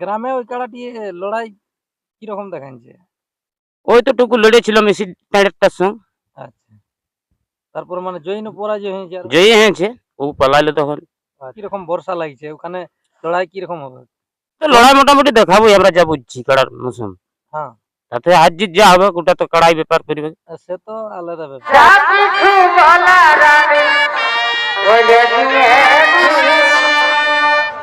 গ্রামে ওই কাড়াটি লড়াই কীরকম দেখাচ্ছে ওই তো টুকু লড়েছিল মেসি টাইডারটার সঙ্গে। আচ্ছা। তারপর মানে জৈন পরাজয় হয়েছে জয়ী হয়েছে ও পালাইলো তখন। কীরকম বর্ষা লাগছে? ওখানে লড়াই কীরকম হবে? তো লড়াই মোটামুটি দেখাবো আমরা যা বুঝছি কাড়ার মৌসুম। হ্যাঁ। তাতে হার জিত যা হবে ওটা তো কাড়াই ব্যাপার করবে সে তো আলাদা ব্যাপার।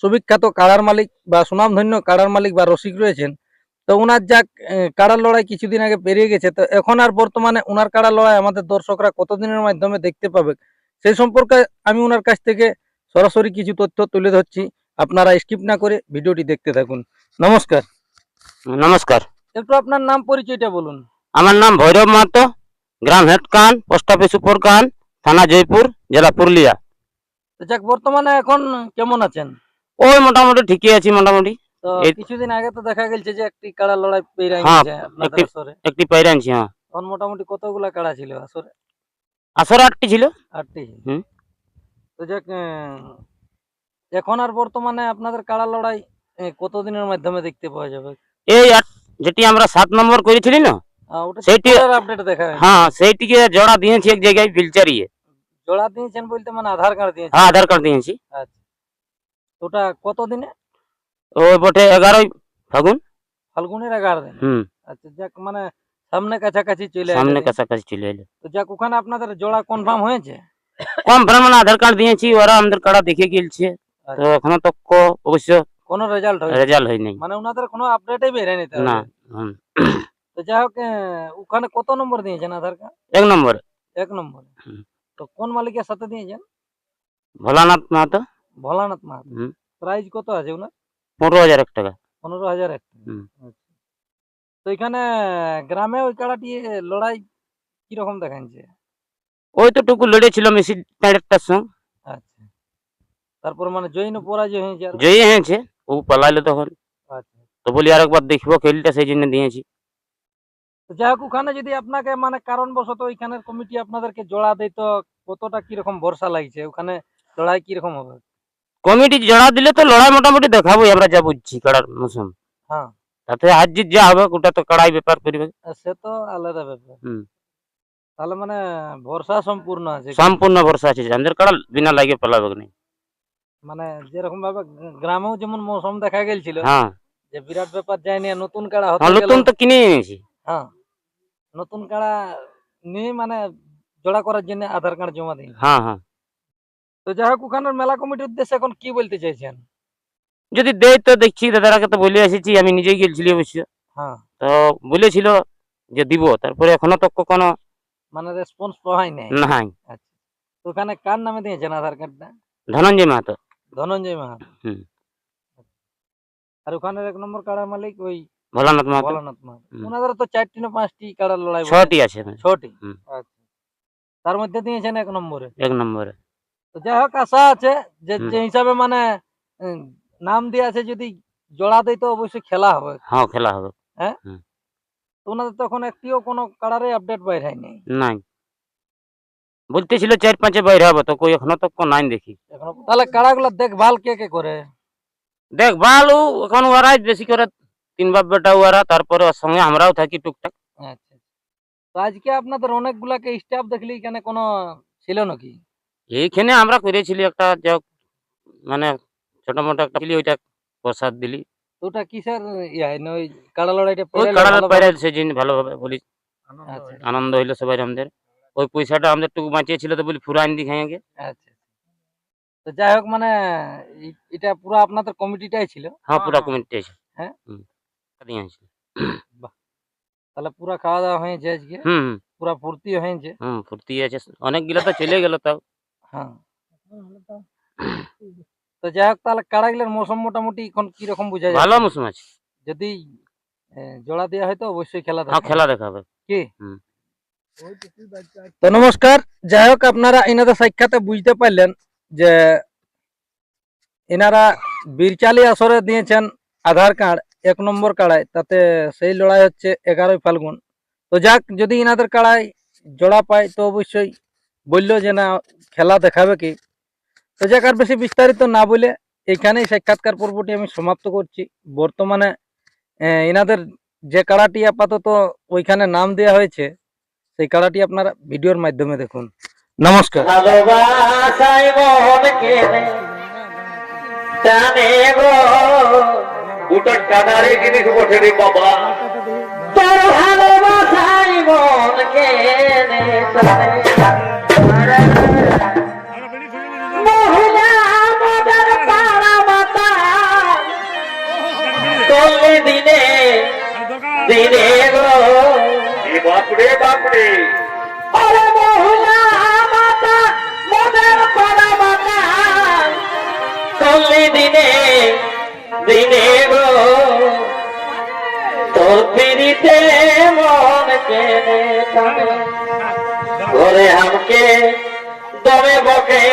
সুবিখ্যাত কাড়ার মালিক বা সুনামধন্য কাড়ার মালিক বা রসিক রয়েছেন। তো ওনার যাক কাড়ার লড়াই কিছুদিন আগে পেরিয়ে গেছে। তো এখন আর বর্তমানে ওনার কাড়ার লড়াই আমাদের দর্শকরা কতদিনের মাধ্যমে দেখতে পাবে? সেই সম্পর্কে আমি ওনার কাছ থেকে সরাসরি কিছু তথ্য তুলে ধরছি। আপনারা স্কিপ না করে ভিডিওটি দেখতে থাকুন। নমস্কার। নমস্কার। একটু আপনার নাম পরিচয়টা বলুন। আমার নাম ভৈরব মাহাতো গ্রাম হেডকান পোস্ট অফিস উপরকান থানা জয়পুর জেলা পুরুলিয়া। যাক বর্তমানে এখন কেমন আছেন? ওই মোটামুটি ঠিকই আছি মোটামুটি। তো কিছুদিন আগে তো দেখা গেছে যে একটি কাড়া লড়াই হ্যাঁ, একটি- আনছি হ্যাঁ। তখন মোটামুটি কতগুলা কাড়া ছিল আসরে? আসর আটটি ছিল। আটটি হুম। তো যাক এখন আর বর্তমানে আপনাদের কাড়া লড়াই কতদিনের মাধ্যমে দেখতে পাওয়া যাবে? এই যেটি আমরা সাত নম্বর করেছিলি না আহ, সেইটি- আপডেট দেখা হয় হ্যাঁ সেইটিকে জোড়া দিয়েছি এক জায়গায় বিলচারিয়ে জোড়া দিয়েছেন বলতে মানে আধার কার্ড দিয়েছেন? হ্যাঁ আধার কার্ড দিয়েছি। আচ্ছা। তো ওটা কতদিনে ওই বটে এগারোই ফাগুন ফাল্গুনের এগারো দিন? হুম। আচ্ছা যাক মানে সামনে কাছাকাছি চলে সামনে আসবে কাছাকাছি চলে এলো। তো যাক ওখানে আপনাদের জোড়া কনফার্ম হয়েছে? কম মানে আধার কার্ড দিয়েছি ওরা আমাদের কাড়া দেখে গেলছে তো আচ্ছা, এখনও তো অবশ্য কোনো রেজাল্ট হয়েছে রেজাল্ট হয় নাই মানে ওনাদের কোনো আপডেটই তাহলে। না হুম। তো যাই হোক আহ, ওখানে কত নম্বর দিয়েছেন আধার কার্ড এক নম্বর। এক নম্বর। হুম। তো কোন মালিকের সাথে দিয়েছেন? ভোলানাথ মাহাতো। ভোলানাথ মাহাতো। প্রাইস কত আছে ওনার? পনেরো হাজার এক টাকা। পনেরো হাজার এক। তো এখানে গ্রামে ওই কাড়াটি লড়াই কীরকম দেখাচ্ছে ওই তো টুকু লড়েছিল মেসি টাইডারটার সঙ্গে। আচ্ছা। তারপর মানে জৈন পরাজয় হয়েছে জয়ী হয়েছে ও পালাইলো তখন। আচ্ছা। তো বলি আরেকবার দেখব খেলটা সেই জন্য দিয়েছি। তো যাই হোক ওখানে যদি আপনাকে মানে কারণবশত ওইখানের কমিটি আপনাদেরকে জোড়া দেয় তো কতটা কীরকম ভরসা লাগছে? ওখানে লড়াই কীরকম হবে? কমিটি জোড়া দিলে তো লড়াই মোটামুটি দেখাবো আমরা যা বুঝছি কাড়ার মৌসুম। হ্যাঁ। তাতে হার জিত যা হবে ওটা তো কাড়াই ব্যাপার করবে সে তো আলাদা ব্যাপার। হুম। তাহলে মানে ভরসা সম্পূর্ণ আছে সম্পূর্ণ ভরসা আছে আমাদের কাড়া বিনা লাগে পালাবে না মানে যেরকম ভাবে গ্রা- গ্রামেও যেমন মৌসুম দেখা গেছিল হ্যাঁ। যে বিরাট ব্যাপার যায়নি নতুন কাড়া হতে হ্যাঁ, গেল নতুন তো কিনে এনেছি। হ্যাঁ। নতুন কাড়া নিয়ে মানে জোড়া করার জন্য আধার কার্ড জমা দিন হ্যাঁ হ্যাঁ। তো যাই হোক ওখানের মেলা কমিটির উদ্দেশ্যে এখন কি বলতে চাইছেন? যদি দেয় তো দেখছি দাদারাকে তো বলে এসেছি আমি নিজেই গেছিলি অবশ্য। হ্যাঁ। তো বলেছিল যে দিব তারপরে এখনও তো কোনো মানে রেসপন্স পাওয়াই নাই? নাই। আচ্ছা। তো ওখানে কার নামে দিয়েছেন আধার কার্ডটা? ধনঞ্জয় মাহাতো। ধনঞ্জয় মাহাতো। হুম। আর ওখানের এক নম্বর কাড়ার মালিক ওই ভোলানাথ মাহাতো। ভোলানাথ মাহাতো। ওনাদের তো চারটি না পাঁচটি কাড়ার লড়াই। ছটি আছে। ছটি? আচ্ছা। তার মধ্যে দিয়েছেন এক নম্বরে? এক নম্বরে। তো যাই হোক আশা আছে যে যে হিসাবে মানে নাম দিয়ে আছে যদি জোড়া দেয় তো অবশ্যই খেলা হবে। হ্যাঁ খেলা হবে। তো ওনাদের তখন একটিও কোনো কাড়ারে আপডেট বাইর হয়নি। নাই। বলতেছিল চার পাঁচে বাইরে হবে তো কই এখনও তো নাই দেখি। তাহলে কাড়াগুলো দেখভাল কে কে করে? দেখ ভালো এখন ওরাই বেশি করে তিন বাপ বেটা ওরা তারপরে ওর সঙ্গে আমরাও থাকি টুকটাক। আচ্ছা তো আজকে আপনাদের অনেকগুলাকে স্টাফ দেখলি এখানে কোনো ছিল নাকি? এইখানে আমরা করেছিলি একটা যা মানে ছোট মোটো একটা দিলি ওইটা প্রসাদ দিলি। ওটা কিসের ইয়া না ওই কাড়া লড়াইটা ওই ভালোভাবে- পাইরা জন্য ভালোভাবে বলি আচ্ছা। আনন্দ হইল সবাই আমাদের। ওই পয়সাটা আমাদের টুকু বাঁচিয়েছিল তো বলি ফুরাইন দি খাইয়ে আচ্ছা তো যাই হোক মানে এটা পুরো আপনাদের কমিটিটাই ছিল। হ্যাঁ পুরা কমিটি আছে হ্যাঁ? হুম দিয়েছি তাহলে পুরা খাওয়া দাওয়া হয়েছে আজকে? হুম হুম, পুরা ফুর্তি হয়েছে? হুম ফুর্তি আছে। অনেকগুলো তো চলে গেল তাও। হ্যাঁ। তো যাই হোক তাহলে কাড়াগুলোর মৌসুম মোটামুটি এখন কীরকম বোঝা যায়? ভালো মৌসুম আছে। যদি জোড়া দেওয়া হয়তো অবশ্যই খেলা হ্যাঁ দেখাবে। খেলা দেখাবে। কি? হুম। তো নমস্কার যাই হোক আপনারা এনাদের সাক্ষাতে বুঝতে পারলেন যে এনারা বীরচালি আসরে দিয়েছেন আধার কার্ড এক নম্বর কাড়ায় তাতে সেই লড়াই হচ্ছে এগারোই ফাল্গুন। তো যাক যদি এনাদের কাড়ায় জোড়া পায় তো অবশ্যই বলল যে না, খেলা দেখাবে কি? তো যাক, আর বেশি বিস্তারিত না বলে এখানেই সাক্ষাৎকার পর্বটি আমি সমাপ্ত করছি। বর্তমানে এনাদের যে কাড়াটি আপাতত ওইখানে নাম দেওয়া হয়েছে, সেই কাড়াটি আপনারা ভিডিওর মাধ্যমে দেখুন। নমস্কার। দিনে দিনে গো। বাপরে বাপরে। আরে মহিলা মাতা মদের পাড়া মাতা। চললে দিনে দিনে গো। তোর পিড়িতে মন কেনে টানে। ঘরে আমকে দমে বকে।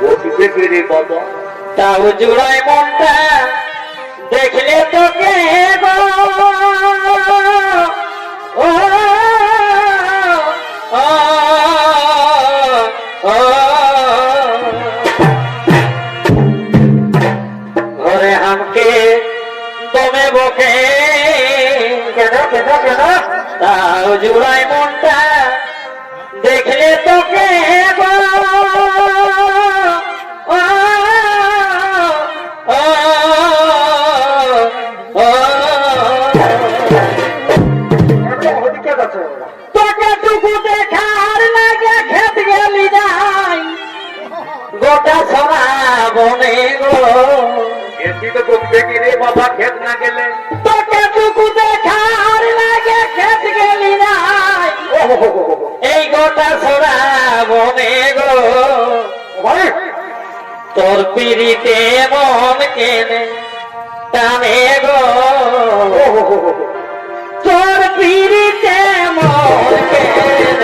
বসবে রে বাবা? তাও জুড়াই মনটা দেখলে তোকে। ঘরে আমকে দমে বকে। কেন কেন কেন? তাও জুড়াই মনটা বাবা খেত না গেলে? তোকে টুকু দেখার লাগে খেত গেলি নাই এই গোটা সোনা মনে গো। তোর পিড়িতে মন কেনে টানে গো। তোর পিড়িতে মন কেনে